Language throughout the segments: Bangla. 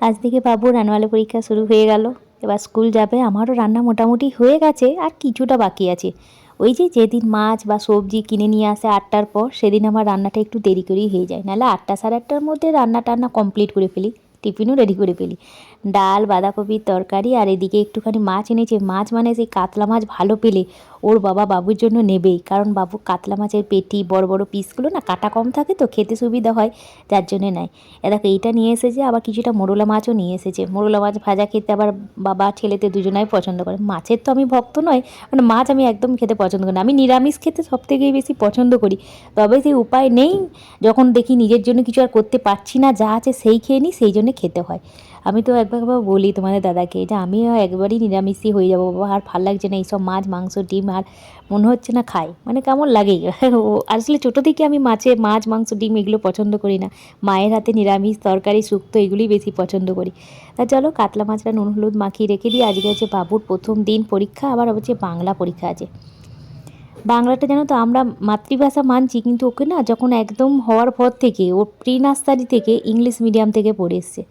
আজ থেকে বাবুর অ্যানুয়াল পরীক্ষা শুরু হয়ে গেল। এবার স্কুল যাবে। আমারও রান্না মোটামুটি হয়ে গেছে, আর কিছুটা বাকি আছে। ওই যে যেদিন মাছ বা সবজি কিনে নিয়ে আসে আটটার পর, সেদিন আমার রান্নাটা একটু দেরি করেই হয়ে যায়। নাহলে আটটা সাড়ে আটটার মধ্যে রান্না টান্না কমপ্লিট করে ফেলি, টিফিনও রেডি করে ফেলি। ডাল, বাঁধাকপির তরকারি আর এদিকে একটুখানি মাছ এনেছে। মাছ মানে সেই কাতলা মাছ ভালো পেলে ওর বাবা বাবুর জন্য নেবেই। কারণ বাবু কাতলা মাছের পেটি, বড় বড় পিসগুলো না কাটা কম থাকে তো খেতে সুবিধা হয়, যার জন্যে নেয় দেখো, এইটা নিয়ে এসেছে, আবার কিছুটা মোরলা মাছও নিয়ে এসেছে। মোরলা মাছ ভাজা খেতে আবার বাবা ছেলেতে দুজনাই পছন্দ করে। মাছের তো আমি ভক্ত নয় মানে মাছ আমি একদম খেতে পছন্দ করি না। আমি নিরামিষ খেতে সব থেকেই বেশি পছন্দ করি। তবে সেই উপায় নেই, যখন দেখি নিজের জন্য কিছু আর করতে পারছি না, যা আছে সেই খেয়ে নিই, সেই জন্য খেতে হয়। আমি তো একবার একবার বলি তোমাদের দাদাকে যে আমি একবারই নিরামিষই হয়ে যাব বাবা, আর ভালো লাগছে না এইসব মাছ, মাংস, ডিম, আর মনে হচ্ছে না খাই। মানে কেমন লাগেই আসলে ছোটো থেকে আমি মাছে মাছ, মাংস, ডিম এগুলো পছন্দ করি না। মায়ের হাতে নিরামিষ, তরকারি, শুক্তো এগুলোই বেশি পছন্দ করি। তা চলো কাতলা মাছটা নুন, হলুদ মাখিয়ে রেখে দিই। আজকে হচ্ছে বাবুর প্রথম দিন পরীক্ষা, আবার হচ্ছে বাংলা পরীক্ষা আছে। বাংলাটা জানো তো আমরা মাতৃভাষা মানছি, কিন্তু ওকে না যখন একদম হওয়ার পর থেকে, ও প্রি নার্সারি থেকে, ইংলিশ মিডিয়াম থেকে পড়ে এসছে।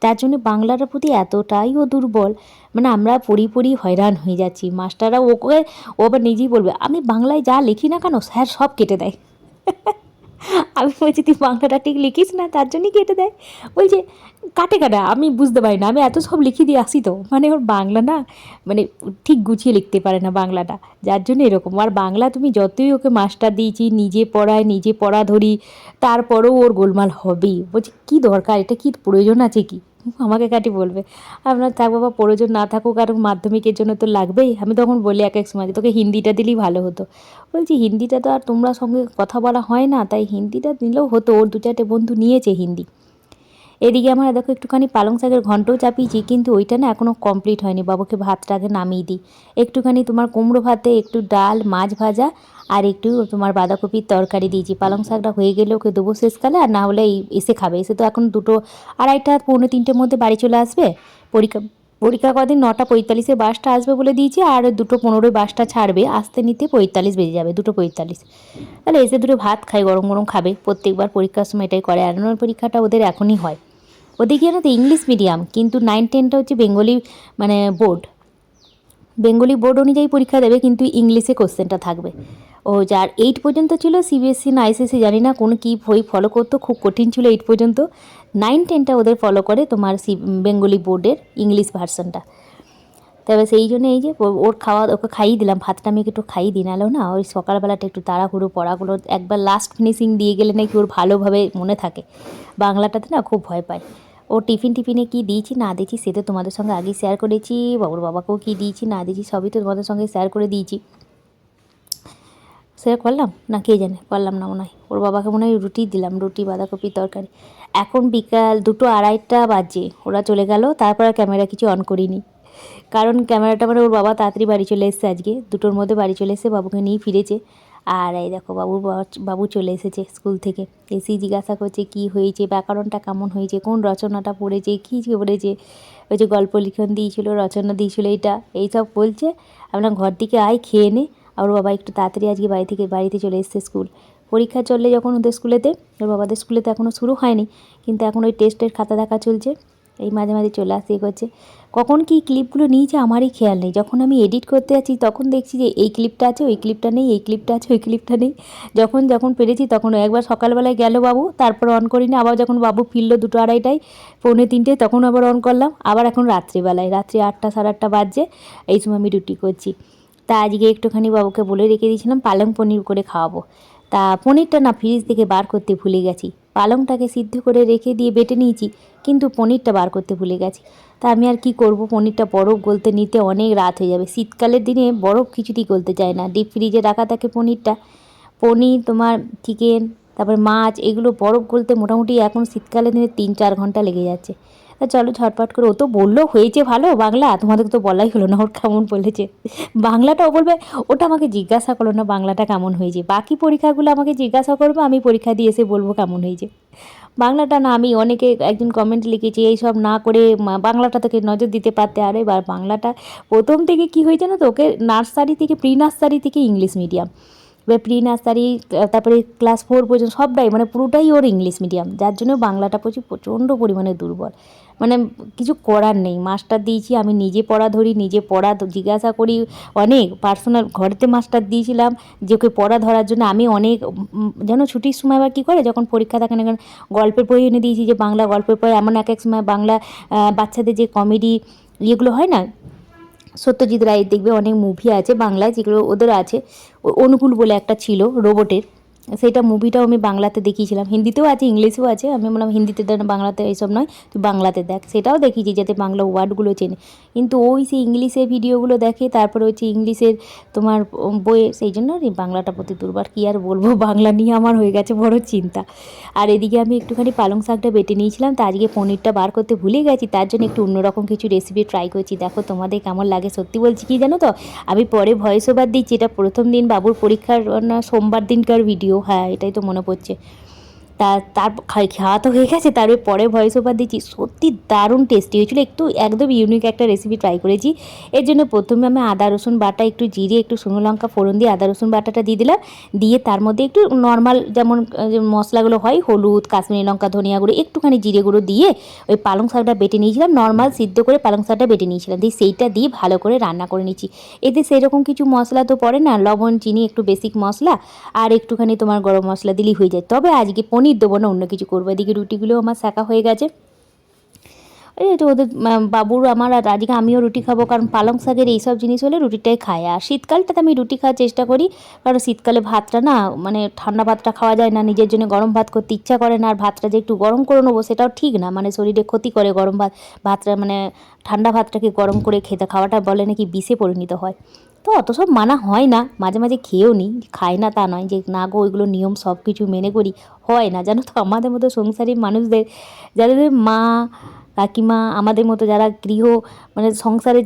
তার জন্য বাংলার প্রতি এতটাই ও দুর্বল মানে আমরা পড়ি হয়রান হয়ে যাচ্ছি। মাস্টাররা ওকে, ও আবার নিজেই বলবে, আমি বাংলায় যা লিখি না কেন, স্যার সব কেটে দেয়। আমি বলছি, তুই বাংলাটা ঠিক লিখিস না? তার জন্যই কেটে দেয়? বলছে, কাটে কাটা, আমি বুঝতে পারি না, আমি এত সব লিখে দিয়ে আসি তো। মানে ওর বাংলা না মানে ঠিক গুছিয়ে লিখতে পারে না বাংলাটা। যার জন্য এরকম। আর বাংলা তুমি যতই ওকে মাস্টার দিয়েছি, নিজে পড়ায়, নিজে পড়া ধরি, তারপরেও ওর গোলমাল হবেই। বলছি, কী দরকার? এটা কী প্রয়োজন আছে কি? আমাকে কাটি বলবে। আপনার থাক বাবা, প্রয়োজন না থাকুক, আর মাধ্যমিকের জন্য তো লাগবেই। আমি তখন বলি এক এক সময় তোকে হিন্দিটা দিলেই ভালো হতো। বলছি, হিন্দিটা তো আর তোমরা সঙ্গে কথা বলা হয় না। তাই হিন্দিটা দিলেও হতো। ওর দু চারটে বন্ধু নিয়েছে হিন্দি। এদিকে আমার দেখো একটুখানি পালং শাকের ঘন্টও চাপিয়েছি, কিন্তু ওইটা না এখনও কমপ্লিট হয়নি। বাবুকে ভাতটা আগে নামিয়ে দিই। একটুখানি তোমার কুমড়ো ভাতে একটু ডাল, মাছ ভাজা আর একটু তোমার বাঁধাকপির তরকারি দিয়েছি। পালং শাকটা হয়ে গেলে ওকে দেবো শেষকালে আর না হলে এসে খাবে। এসে তো এখন দুটো আড়াইটা, পৌনে তিনটের মধ্যে বাড়ি চলে আসবে। পরীক্ষা পরীক্ষা কদিন? নটা পঁয়তাল্লিশে বাসটা আসবে বলে দিয়েছি, আর দুটো পনেরোই বাসটা ছাড়বে। আসতে নিতে পঁয়তাল্লিশ বেজে যাবে, দুটো পঁয়তাল্লিশ। তাহলে এসে দুটো ভাত খায়, গরম গরম খাবে। প্রত্যেকবার পরীক্ষার সময় এটাই করে। অ্যানুয়াল পরীক্ষাটা ওদের এখনই হয়। ওদিকে জানো তো ইংলিশ মিডিয়াম কিন্তু নাইন টেনটা হচ্ছে বেঙ্গলি মানে বোর্ড বেঙ্গলি বোর্ড অনুযায়ী পরীক্ষা দেবে, কিন্তু ইংলিশে কোশ্চেনটা থাকবে। ও যার এইট পর্যন্ত ছিল সিবিএসসি না আইসিএসসি জানি না কোনো কী বই ফলো করতো, খুব কঠিন ছিল এইট পর্যন্ত। নাইন টেনটা ওদের ফলো করে তোমার সি বেঙ্গলি বোর্ডের ইংলিশ ভার্সনটা তবে সেই জন্য এই যে ওর খাওয়া, ওকে খাইয়ে দিলাম, ভাতটা আমি একটু খাইয়ে দিই নাহলেও না ওই সকালবেলাটা একটু তাড়াহুড়ো, পড়াগুলো একবার লাস্ট ফিনিশিং দিয়ে গেলে নাকি ওর ভালোভাবে মনে থাকে। বাংলাটাতে না খুব ভয় পায়। ও টিফিন টিফিনে কি দিয়েছি না দিয়েছি সেটা তোমাদের সঙ্গে আগেই শেয়ার করেছি বাবুর বাবাকেও কি দিয়েছি না দিয়েছি সবই তো তোমাদের সঙ্গে শেয়ার করে দিয়েছি শেয়ার করলাম না কে জানে করলাম না মনে হয় ওর বাবাকে মনে হয় রুটি দিলাম রুটি বাঁধাকপির তরকারি এখন বিকাল দুটো আড়াইটা বাজে ওরা চলে গেল তারপর আর ক্যামেরা কিছু অন করিনি কারণ ক্যামেরাটা মানে ওর বাবা তাড়াতাড়ি বাড়ি চলে এসেছে আজকে দুটোর মধ্যে বাড়ি চলে এসে বাবুকে নিয়ে ফিরেছে আর এই দেখো বাবু বাবু চলে এসেছে স্কুল থেকে। এসেই জিজ্ঞাসা করছে, কি হয়েছে? ব্যাকরণটা কেমন হয়েছে? কোন রচনাটা পড়েছে? কী পড়েছে? ওই যে গল্প লিখন দিয়েছিল, রচনা দিয়েছিল এইটা এইসব বলছে আপনার ঘর থেকে আয়, খেয়ে নে। আর বাবা একটু তাড়াতাড়ি আজকে বাড়ি থেকে, বাড়িতে চলে এসেছে স্কুল। পরীক্ষা চললে যখন ওদের স্কুলেতে, ওর বাবাদের স্কুলেতে এখনও শুরু হয়নি, কিন্তু এখন ওই টেস্টের খাতা দেখা চলছে। এই মাঝে মাঝে চলে আসতে এ করছে। কখন কি ক্লিপগুলো নিয়েছে আমারই খেয়াল নেই। যখন আমি এডিট করতে যাচ্ছি, তখন দেখছি যে এই ক্লিপটা আছে, ওই ক্লিপটা নেই, এই ক্লিপটা আছে, ওই ক্লিপটা নেই। যখন যখন পেরেছি, তখন একবার সকালবেলায় গেল বাবু, তারপর অন করিনি। আবার যখন বাবু ফিরলো দুটো আড়াইটায়, পৌনে তিনটে, তখন আবার অন করলাম। আবার এখন রাত্রিবেলায়, রাত্রি আটটা, সাড়ে আটটা বাজছে, এই সময় আমি রুটি করছি। তা আজকে একটুখানি বাবুকে বলে রেখে দিয়েছিলাম, পালং পনির করে খাওয়াবো। তা পনিরটা না ফ্রিজ থেকে বার করতে ভুলে গেছি। পালংটাকে সিদ্ধ করে রেখে দিয়ে বেটে নিয়েছি, কিন্তু পনিরটা বার করতে ভুলে গেছি। তা আমি আর কি করব? পনিরটা বরফ গলতে নিতে অনেক রাত হয়ে যাবে। শীতকালের দিনে বরফ কিছুতেই গলতে যায় না। ডিপ ফ্রিজে রাখা থাকে পনিরটা। পনির, তোমার চিকেন, তারপর মাছ, এগুলো বরফ গলতে মোটামুটি এখন শীতকালের দিনে তিন চার ঘণ্টা লেগে যাচ্ছে। তা চলো ঝটপট করে। ও তো বলল, হয়েছে ভালো, বাংলা, তোমাদের তো বলাই হলো না ওর কেমন বলেছে। বাংলাটাও বলবে, ওটা আমাকে জিজ্ঞাসা করল না বাংলাটা কেমন হয়েছে। বাকি পরীক্ষাগুলো আমাকে জিজ্ঞাসা করবে, আমি পরীক্ষা দিয়ে এসে বলব কেমন হয়েছে। বাংলাটা না, আমি অনেকে একজন কমেন্ট লিখেছি এই সব না করে বাংলাটা তোকে নজর দিতে পারতে। আর বাংলাটা প্রথম থেকে কি হয়েছে না তো ওকে নার্সারি থেকে প্রি নার্সারি থেকে ইংলিশ মিডিয়াম প্রি নার্সারি তারপরে ক্লাস ফোর পর্যন্ত সবটাই মানে পুরোটাই ওর ইংলিশ মিডিয়াম যার জন্য বাংলাটা প্রচুর, প্রচণ্ড পরিমাণে দুর্বল। মানে কিছু করার নেই মাস্টার দিয়েছি, আমি নিজে পড়া ধরি, নিজে পড়া জিজ্ঞাসা করি অনেক পার্সোনাল ঘরেতে মাস্টার দিয়েছিলাম, যে ওকে পড়া ধরার জন্য আমি অনেক যেন ছুটির সময় আবার কী করে, যখন পরীক্ষা থাকে না কারণ গল্পের বই এনে দিয়েছি, যে বাংলা গল্পের বই, এমন এক এক সময় বাংলা বাচ্চাদের যে কমেডি ইয়েগুলো হয় না সত্যজিৎ রায়ের দেখবে অনেক মুভি আছে, বাংলায় যেগুলো ওদের আছে। অনুকূল বলে একটা ছিল রোবটের সেটা মুভিটাও আমি বাংলাতে দেখিয়েছিলাম। হিন্দিতেও আছে, ইংলিশেও আছে। আমি বললাম, হিন্দিতে দেখ, বাংলাতে এইসব নয়, তুই বাংলাতে দেখ। সেটাও দেখিয়েছি যাতে বাংলা ওয়ার্ডগুলো চেনে। কিন্তু ওই সেই ইংলিশের ভিডিওগুলো দেখে, তারপরে হচ্ছে ইংলিশের তোমার বইয়ে, সেই জন্য বাংলাটা প্রতি দুর্বার কী আর বলব, বাংলা নিয়ে আমার হয়ে গেছে বড় চিন্তা। আর এদিকে আমি একটুখানি পালং শাকটা বেটে নিয়েছিলাম, তা আজকে পনিরটা বার করতে ভুলে গেছি, তার জন্য একটু অন্যরকম কিছু রেসিপি ট্রাই করছি। দেখো তোমাদের কেমন লাগে, সত্যি বলছি কি জানো তো? আমি পরে ভয়েস ওভার দিচ্ছি, এটা প্রথম দিন বাবুর পরীক্ষার সোমবার দিনকার ভিডিও হ্যাঁ এটাই তো মনে পড়ছে। তা তার খাওয়া তো হয়ে গেছে, তারপরে পরে ভয়েস ওভার দিচ্ছি সত্যি দারুণ টেস্টি হয়েছিল। একটু, একদম ইউনিক একটা রেসিপি ট্রাই করেছি। এর জন্য প্রথমে আমি আদা, রসুন বাটা একটু জিরে, একটু শুকনো লঙ্কা ফোড়ন দিয়ে আদা, রসুন বাটাটা দিয়ে দিলাম। দিয়ে তার মধ্যে একটু নর্মাল যেমন মশলাগুলো হয়, হলুদ, কাশ্মীরি লঙ্কা, ধনিয়া গুঁড়ো, একটুখানি জিরে গুঁড়ো দিয়ে ওই পালং শাকটা বেটে নিয়েছিলাম। নর্মাল সিদ্ধ করে পালং শাকটা বেটে নিয়েছিলাম। দিয়ে সেইটা দিয়ে ভালো করে রান্না করে নিচ্ছি এতে সেরকম কিছু মশলা তো পড়ে না। লবণ, চিনি, একটু বেসিক মশলা আর একটুখানি তোমার গরম মশলা দিলেই হয়ে যায়। তবে আজকে পনির দেবো না, অন্য কিছু করব। এদিকে রুটিগুলো আমার শাঁকা হয়ে গেছে। তো ওদের বাবুর আমার আর আজকে আমিও রুটি খাব, কারণ পালং শাকের এইসব জিনিস হলে রুটিটাই খায়। আর শীতকালটাতে আমি রুটি খাওয়ার চেষ্টা করি, কারণ শীতকালে ভাতটা না মানে ঠান্ডা ভাতটা খাওয়া যায় না, নিজের জন্য গরম ভাত করতে ইচ্ছা করে না, আর ভাতটা যে একটু গরম করে নেব সেটাও ঠিক না। মানে শরীরে ক্ষতি করে গরম ভাত, ভাতটা মানে ঠান্ডা ভাতটাকে গরম করে খেতে, খাওয়াটা বলে নাকি বিষে পরিণত হয়। তো অত সব মানা হয় না। মাঝে মাঝে খেয়েও নিই খাই না তা নয় যে, না গো, ওইগুলো নিয়ম সব কিছু মেনে করি। হয় না, জানো তো, আমাদের মতো সংসারী মানুষদের, যাদের মা, কাকিমা, আমাদের মতো যারা গৃহ মানে সংসারে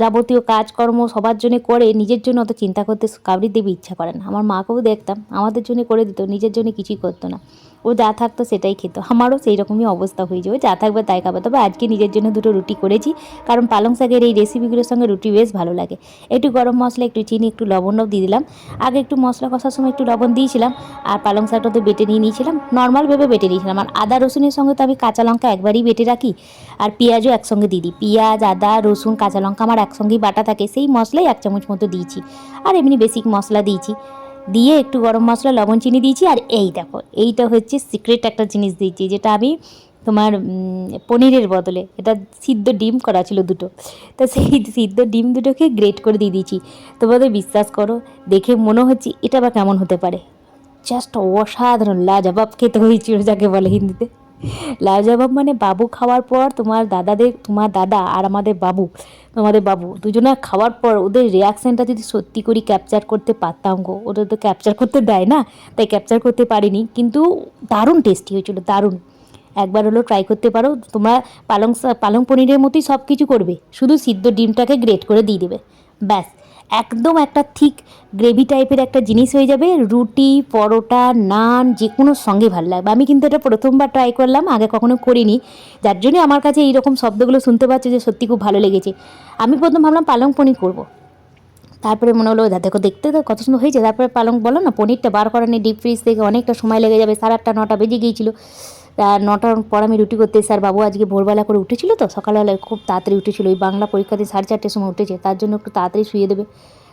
যাবতীয় কাজকর্ম সবার জন্য করে, নিজের জন্য অত চিন্তা করতে কাউরির দেবে ইচ্ছা করে না। আমার মাকেও দেখতাম, আমাদের জন্য করে দিত, নিজের জন্য কিছুই করতো না। ও যা থাকতো সেটাই খেত। আমারও সেই রকমই অবস্থা হয়ে যাবে যা থাকবে তাই খাবে। তবে আজকে নিজের জন্য দুটো রুটি করেছি। কারণ পালং শাকের এই রেসিপিগুলোর সঙ্গে রুটি বেশ ভালো লাগে। একটু গরম মশলা, একটু চিনি, একটু লবণও দিয়ে দিলাম। আগে একটু মশলা কষার সময় একটু লবণ দিয়েছিলাম। আর পালং শাকটা তো বেটে নিয়ে নিয়েছিলাম। নর্মাল ভেবে বেটে নিয়েছিলাম। আর আদা রসুনের সঙ্গে তো আমি কাঁচা লঙ্কা একবারই বেটে রাখি। আর পেঁয়াজও একসঙ্গে দিয়ে দিই। পেঁয়াজ, আদা, রসুন, কাঁচা লঙ্কা আমার একসঙ্গেই বাটা থাকে। সেই মশলাই এক চামচ মতো দিয়েছি। আর এমনি বেসিক মশলা দিয়েছি। দিয়ে একটু গরম মশলা, লবণ, চিনি দিয়েছি। আর এই দেখো, এইটা হচ্ছে সিক্রেট একটা জিনিস দিয়েছি, যেটা আমি তোমার পনিরের বদলে, এটা সিদ্ধ ডিম করা ছিল দুটো। তো সেই সিদ্ধ ডিম দুটোকে গ্রেট করে দিয়ে দিয়েছি। তোমাদের বিশ্বাস করো, দেখে মনে হচ্ছে এটা বা কেমন হতে পারে। জাস্ট অসাধারণ, লাজবাব খেতে হয়েছিল যাকে বলে হিন্দিতে। লাজবাব মানে বাবু খাওয়ার পর তোমার দাদাদের, তোমার দাদা আর আমাদের বাবু তোমাদের বাবু, দুজনে খাওয়ার পর ওদের রিয়াকশানটা যদি সত্যি করি ক্যাপচার করতে পারতাম গো। ওটা তো ক্যাপচার করতে দেয় না, তাই ক্যাপচার করতে পারিনি। কিন্তু দারুণ টেস্টি হয়েছিল, দারুণ। একবার হলো ট্রাই করতে পারো, তোমরা পালং পালং পনিরের মতোই সব কিছু করবে। শুধু সিদ্ধ ডিমটাকে গ্রেট করে দিয়ে দেবে। ব্যাস। একদম একটা ঠিক গ্রেভি টাইপের একটা জিনিস হয়ে যাবে। রুটি, পরোটা, নান যে কোনো সঙ্গে ভালো লাগবে। আমি কিন্তু এটা প্রথমবার ট্রাই করলাম, আগে কখনো করিনি। যার জন্যই আমার কাছে এইরকম শব্দগুলো শুনতে পাচ্ছি যে সত্যি খুব ভালো লেগেছে। আমি প্রথম ভাবলাম পালং পনির করব। তারপরে মনে হলো দেখো, দেখতে তো কত সুন্দর হয়েছে। তারপরে পালং বলো না, পনিরটা বার করা নেই ডিপ ফ্রিজ থেকে অনেকটা সময় লেগে যাবে, সাড়ে আটটা, নটা বেজে গিয়েছিল। নটার পর আমি রুটি করতে স্যার বাবু আজকে ভোরবেলা করে উঠেছিল তো সকালবেলায় খুব তাড়াতাড়ি উঠেছিল। ওই বাংলা পরীক্ষাতে সাড়ে চারটের সময় উঠেছে তার জন্য একটু তাড়াতাড়ি শুয়ে দেবে।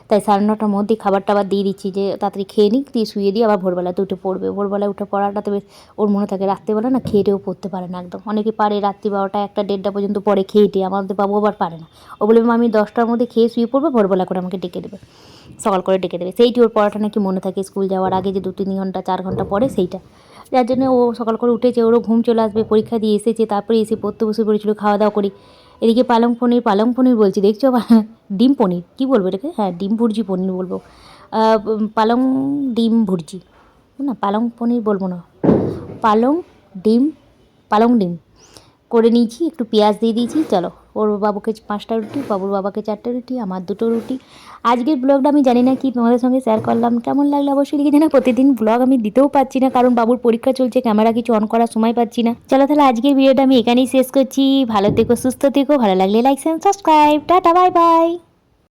তাই সাড়ে নটার মধ্যেই খাবার টাবার দিয়ে দিচ্ছি যে তাড়াতাড়ি খেয়ে নিক দিয়ে শুয়ে দিয়ে আবার ভোরবেলাতে উঠে পড়বে। ভোরবেলায় উঠে পড়াটাতে বেশ ওর মনে থাকে রাত্রিবেলা না খেয়েটেও পড়তে পারে না একদম। অনেকে পারে রাত্রি বারোটা একটা দেড়টা পর্যন্ত পরে খেয়ে টেয়ে আমাদের বাবু আবার পারে না। ও বলে "মা, আমি দশটার মধ্যে খেয়ে শুয়ে পড়ব ভোরবেলা করে আমাকে ডেকে দেবে। সকাল করে ডেকে দেবে। সেইটি ওর পড়াটা নাকি মনে থাকে স্কুল যাওয়ার আগে যে দু তিন ঘণ্টা চার ঘণ্টা পরে সেইটা। যার জন্য ও সকাল করে উঠেছে, ওরও ঘুম চলে আসবে, পরীক্ষা দিয়ে এসেছে, তারপরে এসে পড়তে বসে পড়েছিল, খাওয়া দাওয়া করি। এদিকে পালং পনির পালং পনির বলছি, দেখছ ডিম পনির, কী বলব এটাকে? হ্যাঁ ডিম ভুর্জি পনির বলব। পালং ডিম ভুর্জি, না, পালং পনির বলব না। পালং ডিম পালং ডিম। করে নিয়েছি, একটু পেঁয়াজ দিয়ে দিয়েছি, চলো। ওর বাবুকে পাঁচটা রুটি, বাবুর বাবাকে চারটে রুটি, আমার দুটো রুটি। আজকের ব্লগটা আমি জানি না কি তোমাদের সঙ্গে শেয়ার করলাম। কেমন লাগল অবশ্যই লিখে জানা প্রতিদিন ব্লগ আমি দিতেও পারছি না, কারণ বাবুর পরীক্ষা চলছে ক্যামেরা কিছু অন করার সময় পাচ্ছি না। চলো তাহলে আজকের ভিডিওটা আমি এখানেই শেষ করছি। ভালো থেকো, সুস্থ থেকো। ভালো লাগলে like subscribe tata bye bye